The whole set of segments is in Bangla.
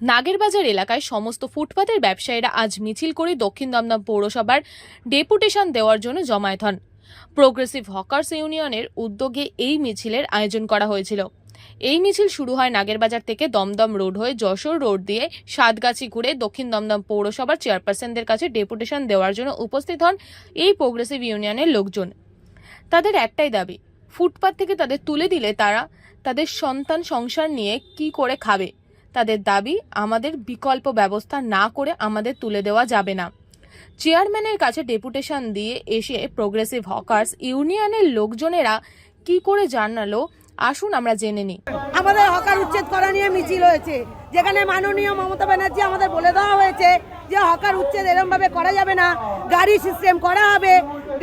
নাগেরবাজার এলাকায় সমস্ত ফুটপাতের ব্যবসায়ীরা আজ মিছিল করে দক্ষিণ দমদম পৌরসভার ডেপুটেশন দেওয়ার জন্য জমায়েত হন। প্রোগ্রেসিভ হকার্স ইউনিয়নের উদ্যোগে এই মিছিলের আয়োজন করা হয়েছিল। এই মিছিল শুরু হয় নাগেরবাজার থেকে দমদম রোড হয়ে যশোর রোড দিয়ে সাতগাছি ঘুরে দক্ষিণ দমদম পৌরসভার চেয়ারপারসনদের কাছে ডেপুটেশন দেওয়ার জন্য উপস্থিত হন এই প্রোগ্রেসিভ ইউনিয়নের লোকজন। তাদের একটাই দাবি, ফুটপাত থেকে তাদের তুলে দিলে তারা তাদের সন্তান সংসার নিয়ে কি করে খাবে। তাদের দাবি আমাদের বিকল্প ব্যবস্থা না করে আমাদের তুলে দেওয়া যাবে না। চেয়ারম্যানের কাছে ডেপুটেশন দিয়ে এসে প্রোগ্রেসিভ হকার্স ইউনিয়নের লোকজনেরা কি করে জানালো, আসুন আমরা জেনে নিই। আমাদের হকার উচ্ছেদ করা নিয়ে মিছিল হয়েছে, যেখানে মাননীয় মমতা ব্যানার্জি আমাদের বলে দেওয়া হয়েছে যে হকার উচ্ছেদ এরম ভাবে করা যাবে না, গাড়ি সিস্টেম করা হবে,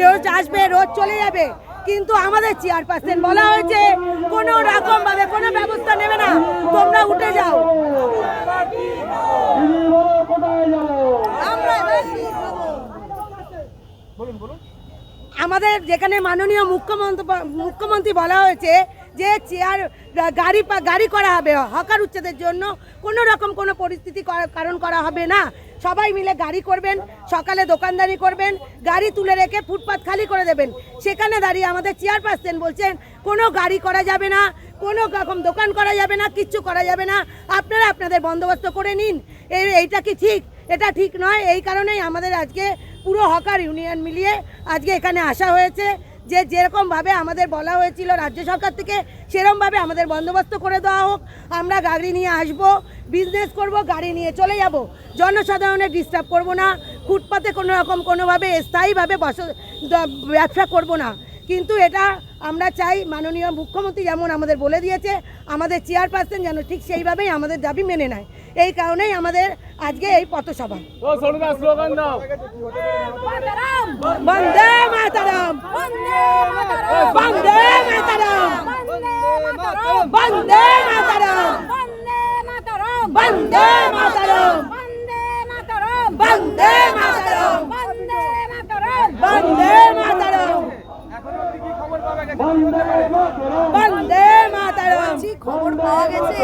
রোজ আসবে, রোজ চলে যাবে। কিন্তু আমাদের চেয়ারপারসন বলা হয়েছে, কোনো রকম ভাবে কোনো ব্যবস্থা নেবে না, তোমরা উঠে যাও। আমাদের যেখানে মাননীয় মুখ্যমন্ত্রী মুখ্যমন্ত্রী বলা হয়েছে যে চেয়ার গাড়ি গাড়ি করা হবে, হকার উচ্ছেদের জন্য কোনো রকম কোনো পরিস্থিতি কারণ করা হবে না। সবাই মিলে গাড়ি করবেন, সকালে দোকানদারি করবেন, গাড়ি তুলে রেখে ফুটপাত খালি করে দেবেন। সেখানে দাঁড়িয়ে আমাদের চেয়ারপারসন বলছেন, কোনো গাড়ি করা যাবে না, কোনো রকম দোকান করা যাবে না, কিচ্ছু করা যাবে না। আপনারা আপনাদের বন্দোবস্ত করে নিন। এই এইটা কি ঠিক? এটা ঠিক নয়। এই কারণেই আমাদের আজকে পুরো হকার ইউনিয়ন মিলিয়ে আজকে এখানে আসা হয়েছে। যে যেরকমভাবে আমাদের বলা হয়েছিল রাজ্য সরকার থেকে সেরমভাবে আমাদের বন্দোবস্ত করে দেওয়া হোক। আমরা গাড়ি নিয়ে আসব বিজনেস করব, গাড়ি নিয়ে চলে যাব। জনসাধারণের ডিস্টার্ব করব না। ফুটপাতে কোনো রকম কোনোভাবে স্থায়ীভাবে বস ব্যবসা করব না। কিন্তু এটা আমরা চাই মাননীয় মুখ্যমন্ত্রী যেমন আমাদের বলে দিয়েছে, আমাদের চেয়ারপারসন যেন ঠিক সেইভাবেই আমাদের দাবি মেনে নেয়। এই কারণেই আমাদের আজকে এই পথসভা। ও সরুদা স্লোগান দাও। বন্দে মাতারাম। বন্দে মাতারাম। বন্দে মাতারাম। বন্দে মাতারাম। বন্দে মাতারাম। বন্দে মাতারাম। বন্দে মাতারাম। খবর পাওয়া গেছে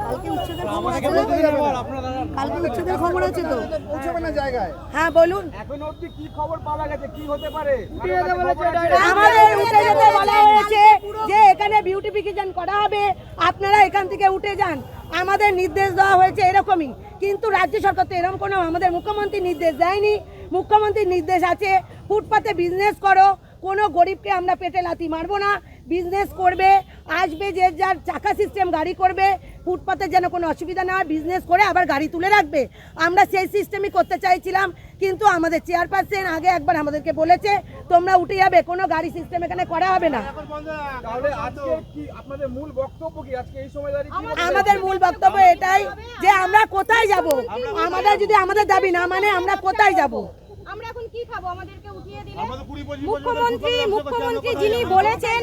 কালকে উচ্ছেদের খবর আছে? কালকে উচ্ছেদের খবর আছে তো? পৌঁছবে না জায়গায়। হ্যাঁ বলুন। কি খবর পাওয়া গেছে কি হতে পারে? আমাদের উঠে যেতে বলা হয়েছে যে এখানে বিউটিফিকেশন করা হবে। আপনারা এখান থেকে উঠে যান। আমাদের নির্দেশ দেওয়া হয়েছে এরকমই। কিন্তু রাজ্য সরকার তো এরকম কোনো আমাদের মুখ্যমন্ত্রী নির্দেশ দেয়নি। মুখ্যমন্ত্রীর নির্দেশ আছে। ফুটপাতে বিজনেস করো কোনো গরিবকে আমরা পেটে লাথি মারবো না বিজনেস করবে আসবে যে যার চাকা সিস্টেম গাড়ি করবে ফুটপাতে যেন কোনো অসুবিধা না হয় বিজনেস করে আবার গাড়ি তুলে রাখবে। আমরা সেই সিস্টেমই করতে চাইছিলাম কিন্তু আমাদের চেয়ারপারসন আগে একবার আমাদেরকে বলেছে তোমরা উঠে যাবে কোনো গাড়ি সিস্টেম এখানে করা হবে না। তাহলে আজকে কি আপনাদের মূল বক্তব্য কি? আজকে এই সময় দাঁড়িয়ে কি বলতে আমাদের মূল বক্তব্য এটাই যে আমরা কোথায় যাব? আমাদের যদি আমাদের দাবি না মানে আমরা কোথায় যাব? খাব? আমাদেরকে উঠিয়ে দিলে? মুখ্যমন্ত্রী মুখ্যমন্ত্রী যিনি বলেছেন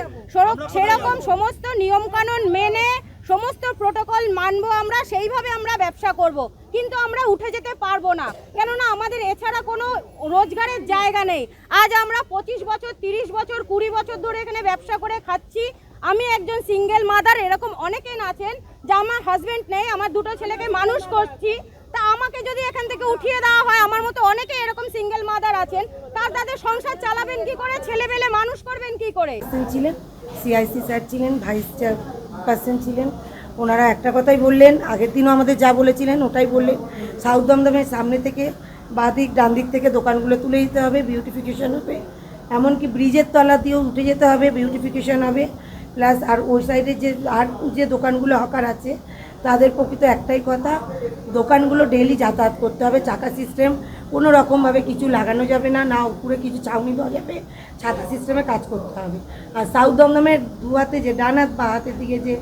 সেরকম সমস্ত নিয়ম কানুন মেনে সমস্ত প্রটোকল মানবো আমরা সেইভাবে আমরা ব্যবসা করব। কিন্তু আমরা উঠে যেতে পারব না। কেননা আমাদের এছাড়া কোনো রোজগারের জায়গা নেই। আজ আমরা পঁচিশ বছর তিরিশ বছর কুড়ি বছর ধরে এখানে ব্যবসা করে খাচ্ছি। আমি একজন সিঙ্গেল মাদার এরকম অনেকেই আছেন যে আমার হাজবেন্ড নেই আমার দুটো ছেলেকে মানুষ করছি। তা আমাকে যদি এখান থেকে উঠিয়ে দেওয়া হয়, আমার মতো অনেকে এরকম সিঙ্গেল মাদার আছেন, তার তাদের সংসার চালাবেন কি করে? ছেলে মেলে মানুষ করবেন কি করে? ছিলেন সিআইসি স্যার ছিলেন ভাইস চেয়ারপারসন ছিলেন। ওনারা একটা কথাই বললেন, আগের দিনও আমাদের যা বলেছিলেন, ওটাই বললেন। সাউথ দমদমের সামনে থেকে বাঁ দিক ডান দিক থেকে দোকানগুলো তুলে দিতে হবে বিউটিফিকেশন হবে। এমনকি ব্রিজের তলা দিয়েও উঠে যেতে হবে বিউটিফিকেশন হবে। প্লাস আর ওই সাইডে যে, আর যে দোকানগুলো হকার আছে, তাদের প্রকৃত একটাই কথা, দোকানগুলো ডেলি যাতায়াত করতে হবে, চাকা সিস্টেম কোনো রকমভাবে কিছু লাগানো যাবে না না উপরে কিছু ছাউনি দেওয়া যাবে ছাতা সিস্টেমে কাজ করতে হবে। আর সাউথ দমদমের দু হাতে যে, ডান হাত বা হাতের দিকে যে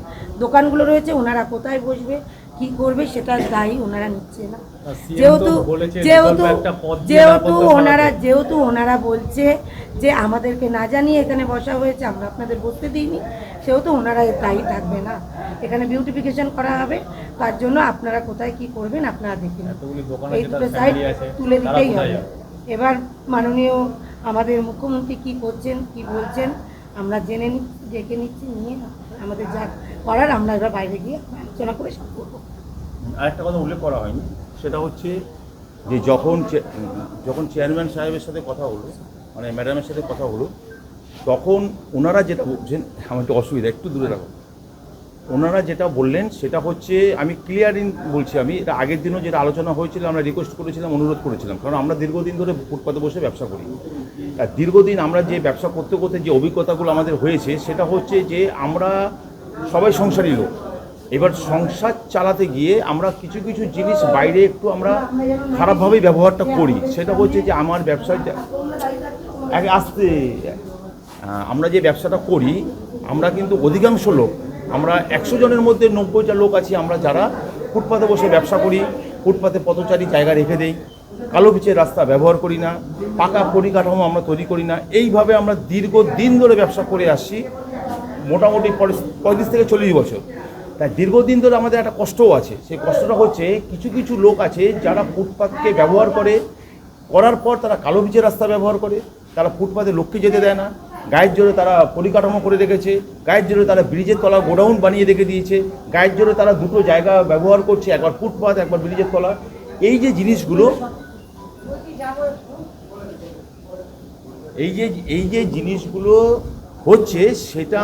দোকানগুলো রয়েছে, ওনারা কোথায় বসবে কি করবে সেটা দায়ী ওনারা নিচ্ছে না। যেহেতু যেহেতু যেহেতু ওনারা যেহেতু ওনারা বলছে যে আমাদেরকে না জানিয়ে এখানে বসা হয়েছে আমরা আপনাদের বসতে দিইনি সেহেতু ওনারা দায়ী থাকবে না। এখানে বিউটিফিকেশন করা হবে তার জন্য আপনারা কোথায় কি করবেন আপনারা দেখে এই দুটো সাইড তুলে দিতেই হবে। এবার মাননীয় আমাদের মুখ্যমন্ত্রী কি করছেন কি বলছেন আমরা জেনে নিচ্ছি ডেকে নিচ্ছি নিয়ে আমাদের যা করার আমরা এবার বাইরে গিয়ে আলোচনা করে সব করব। আরেকটা কথা উল্লেখ করা হয়নি, সেটা হচ্ছে যে যখন যখন চেয়ারম্যান সাহেবের সাথে কথা হলো মানে ম্যাডামের সাথে কথা হলো, তখন ওনারা যেটা বলছেন আমার একটু অসুবিধা, একটু দূরে রাখো ওনারা যেটা বললেন, সেটা হচ্ছে আমি ক্লিয়ারিং বলছি আমি, এটা আগের দিনও যেটা আলোচনা হয়েছিল, আমরা রিকোয়েস্ট করেছিলাম, অনুরোধ করেছিলাম, কারণ আমরা দীর্ঘদিন ধরে ফুটপাতে বসে ব্যবসা করি। আর দীর্ঘদিন আমরা যে ব্যবসা করতে করতে যে অভিজ্ঞতাগুলো আমাদের হয়েছে, সেটা হচ্ছে যে আমরা সবাই সংসারী লোক। এবার সংসার চালাতে গিয়ে আমরা কিছু কিছু জিনিস বাইরে একটু আমরা খারাপভাবেই ব্যবহারটা করি। সেটা হচ্ছে যে আমার ব্যবসায় আগে আসতে আমরা যে ব্যবসাটা করি, আমরা কিন্তু অধিকাংশ লোক আমরা একশো জনের মধ্যে নব্বইটা লোক আছি, আমরা যারা ফুটপাতে বসে ব্যবসা করি, ফুটপাতে পথচারী জায়গা রেখে দেই, কালো পিচের রাস্তা ব্যবহার করি না, পাকা পরিকাঠামো আমরা তৈরি করি না, এইভাবে আমরা দীর্ঘ দিন ধরে ব্যবসা করে আসছি, মোটামুটি পঁয়ত্রিশ- থেকে চল্লিশ বছর। তাই দীর্ঘদিন ধরে আমাদের একটা কষ্টও আছে, সেই কষ্টটা হচ্ছে কিছু কিছু লোক আছে যারা ফুটপাতকে ব্যবহার করে, করার পর তারা কালো বিচের রাস্তা ব্যবহার করে, তারা ফুটপাতে লোককে যেতে দেয় না গায়ের জোরে তারা পরিকাঠামো করে রেখেছে, গায়ের জোরে তারা ব্রিজের তলা গোডাউন বানিয়ে রেখে দিয়েছে, গায়ের জোরে তারা দুটো জায়গা ব্যবহার করছে, একবার ফুটপাত, একবার ব্রিজের তলা। এই যে জিনিসগুলো, এই যে এই যে জিনিসগুলো হচ্ছে, সেটা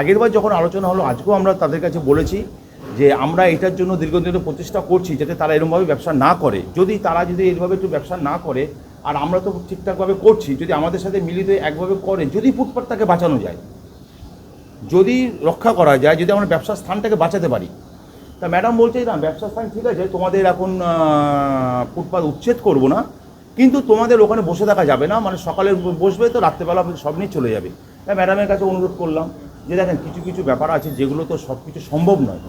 আগেরবার যখন আলোচনা হলো, আজকেও আমরা তাদের কাছে বলেছি যে আমরা এটার জন্য দীর্ঘদিন প্রচেষ্টা করছি, যাতে তারা এরকমভাবে ব্যবসা না করে। যদি তারা যদি এইভাবে একটু ব্যবসা না করে আর আমরা তো ঠিকঠাকভাবে করছি যদি আমাদের সাথে মিলিত একভাবে করে যদি ফুটপাতটাকে বাঁচানো যায় যদি রক্ষা করা যায় যদি আমরা ব্যবসার স্থানটাকে বাঁচাতে পারি। তা ম্যাডাম বলছে না ব্যবসার স্থান ঠিক আছে তোমাদের এখন আহ, ফুটপাত উচ্ছেদ করব না কিন্তু তোমাদের ওখানে বসে থাকা যাবে না মানে সকালে বসবে তো রাত্রেবেলা সব নিয়ে চলে যাবে। তাই ম্যাডামের কাছে অনুরোধ করলাম যে দেখেন কিছু কিছু ব্যাপার আছে যেগুলো তো সব কিছু সম্ভব নয়।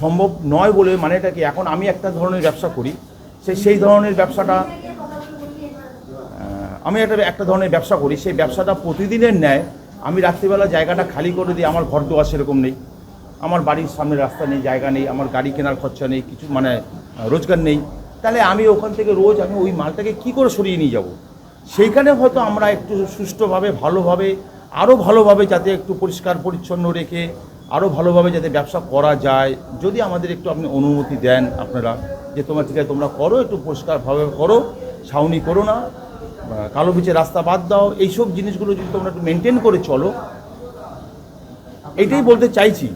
সম্ভব নয় বলে মানে এটা কি এখন আমি একটা ধরনের ব্যবসা করি সে সেই ধরনের ব্যবসাটা আমি একটা একটা ধরনের ব্যবসা করি, সেই ব্যবসাটা প্রতিদিনের ন্যায় আমি রাত্রিবেলা জায়গাটা খালি করে দিই, আমার ঘর দোয়ার সেরকম নেই, আমার বাড়ির সামনে রাস্তা নেই, জায়গা নেই, আমার গাড়ি কেনার খরচা নেই, কিছু মানে রোজগার নেই, তাহলে আমি ওখান থেকে রোজ আমি ওই মালটাকে কি করে সরিয়ে নিয়ে যাব? সেইখানে হয়তো আমরা একটু সুষ্ঠুভাবে, ভালোভাবে আরও ভালোভাবে যাতে একটু পরিষ্কার পরিচ্ছন্ন রেখে আরও ভালোভাবে যাতে ব্যবসা করা যায়, যদি আমাদের একটু আপনি অনুমতি দেন আপনারা, যে তোমার ঠিক আছে তোমরা করো, একটু পরিষ্কারভাবে করো, ছাউনি করো না কালো বিচে রাস্তা বাদ দাও এইসব জিনিসগুলো যদি তোমরা একটু মেনটেন করে চলো এইটাই বলতে চাইছি।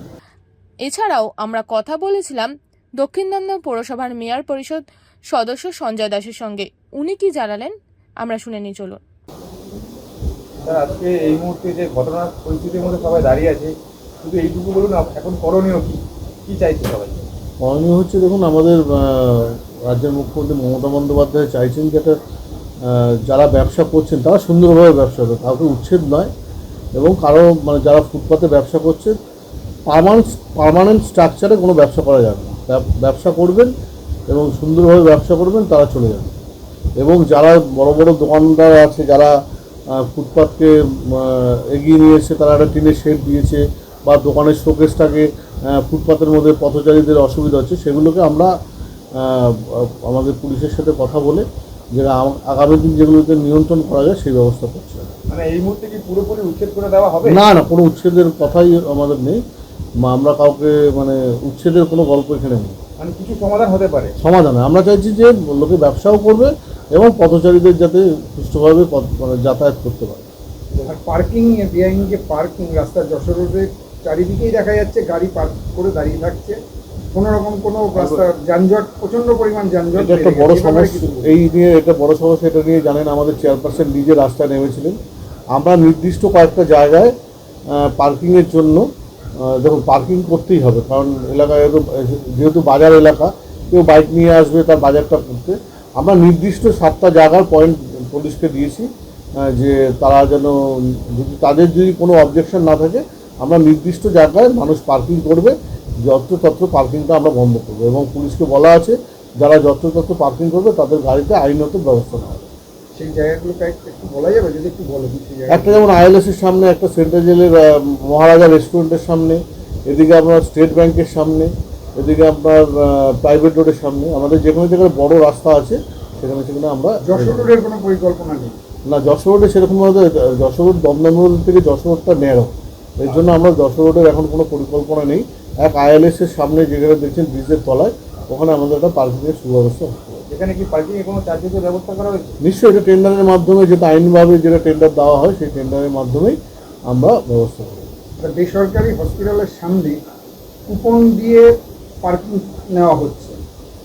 এছাড়াও আমরা কথা বলেছিলাম দক্ষিণ দমদম পৌরসভার মেয়র পরিষদ সদস্য সঞ্জয় দাসের সঙ্গে। উনি কি জানালেন? আমরা শুনে নিই চলুন। স্যার আজকে এই মুহূর্তে যে ঘটনার পরিস্থিতির মধ্যে সবাই দাঁড়িয়ে আছে শুধু এইটুকু বলুন এখন করণীয় কি? কি চাইছে সবাই? করণীয় হচ্ছে দেখুন আমাদের রাজ্যের মুখ্যমন্ত্রী মমতা বন্দ্যোপাধ্যায় চাইছেন যেটা আহ, যারা ব্যবসা করছেন তারা সুন্দরভাবে ব্যবসা করবে। কাউকে উচ্ছেদ নয় এবং কারও মানে যারা ফুটপাতে ব্যবসা করছে পারমানেন্ট পারমানেন্ট স্ট্রাকচারে কোনো ব্যবসা করা যাবে না। ব্যবসা করবেন এবং সুন্দরভাবে ব্যবসা করবেন তারা চলে যাবে। এবং যারা বড় বড় দোকানদার আছে যারা আহ, ফুটপাতকে এগিয়ে নিয়ে এসে তারা একটা টিনের শেড দিয়েছে বা দোকানের শোকেসটাকে আহ, ফুটপাতের মধ্যে পথচারীদের অসুবিধা হচ্ছে সেগুলোকে আমরা আমাদের পুলিশের সাথে কথা বলে যে আম- আগামী দিন যেগুলোতে নিয়ন্ত্রণ করা যায় সেই ব্যবস্থা করছে। মানে এই মুহূর্তে কি পুরোপুরি উচ্ছেদ করে দেওয়া হবে? না না কোনো উচ্ছেদের কথাই আমাদের নেই। আমরা কাউকে মানে উচ্ছেদের কোনো গল্প এখানে নেই। মানে কিছু সমাধান হতে পারে? সমাধান আমরা চাইছি যে লোকে ব্যবসাও করবে এবং পথচারীদের যাতে সুষ্ঠুভাবে মানে যাতায়াত করতে পারে। পার্কিং বেআইন যে পার্কিং রাস্তা যশোর রোডে চারিদিকেই দেখা যাচ্ছে গাড়ি পার্ক করে দাঁড়িয়ে থাকছে। কোনো রকম কোনো রাস্তা যানজট প্রচণ্ড পরিমাণ যানজট এটা একটা বড় সমস্যা। এই নিয়ে এটা বড় সমস্যা এটা নিয়ে জানেন আমাদের চেয়ারপারসন নিজে রাস্তায় নেমেছিলেন। আমরা নির্দিষ্ট কয়েকটা জায়গায় পার্কিংয়ের জন্য দেখুন পার্কিং করতেই হবে কারণ এলাকায় যেহেতু যেহেতু বাজার এলাকা কেউ বাইক নিয়ে আসবে তার বাজারটা করতে। আমরা নির্দিষ্ট সাতটা জায়গার পয়েন্ট পুলিশকে দিয়েছি যে তারা যেন যদি তাদের যদি কোনো অবজেকশন না থাকে আমরা নির্দিষ্ট জায়গায় মানুষ পার্কিং করবে। যত্রতত্র পার্কিংটা আমরা বন্ধ করব এবং পুলিশকে বলা আছে যারা যত্রতত্র পার্কিং করবে তাদের গাড়িতে আইনত ব্যবস্থা নেওয়া হবে। সেই জায়গাগুলোকে একটু বলা যাবে? যদি একটু বলো একটা যেমন আইএলএসের সামনে একটা সেন্ট্রাল জেলের মহারাজা রেস্টুরেন্টের সামনে এদিকে আপনার স্টেট ব্যাংকের সামনে এদিকে আপনার প্রাইভেট রোডের সামনে আমাদের যেখানে যেখানে বড় রাস্তা আছে সেখানে সেখানে আমরা যশোর রোডের কোনো পরিকল্পনা নেই? না যশোর রোডে সেরকমভাবে যশোর রোড দমদম রোড থেকে যশোর রোডটা ন্যারো এর জন্য আমরা যশোর রোডের এখন কোনো পরিকল্পনা নেই। এক আইএলএস এর সামনে যেখানে দেখছেন ব্রিজের তলায় ওখানে আমাদের একটা পার্কিংয়ের সুব্যবস্থা আছে। এখানে কি পার্কিং এ কোনো চার্জেসের ব্যবস্থা করা হয়েছে? নিশ্চয়ই এটা টেন্ডারের মাধ্যমে যেটা আইনভাবে যেটা টেন্ডার দেওয়া হয় সেই টেন্ডারের মাধ্যমেই আমরা ব্যবস্থা করি। বেসরকারি হসপিটালের সামনে কুপন দিয়ে পার্কিং নেওয়া হচ্ছে।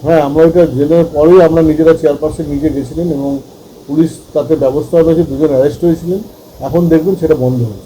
হ্যাঁ আমরা এটা জেনে পরেই আমরা নিজেরা চেয়ারপারসন নিজে গেছিলেন এবং পুলিশ তাতে ব্যবস্থা হয়েছে দুজন অ্যারেস্ট হয়েছিলেন। এখন দেখবেন সেটা বন্ধ হয়েছে।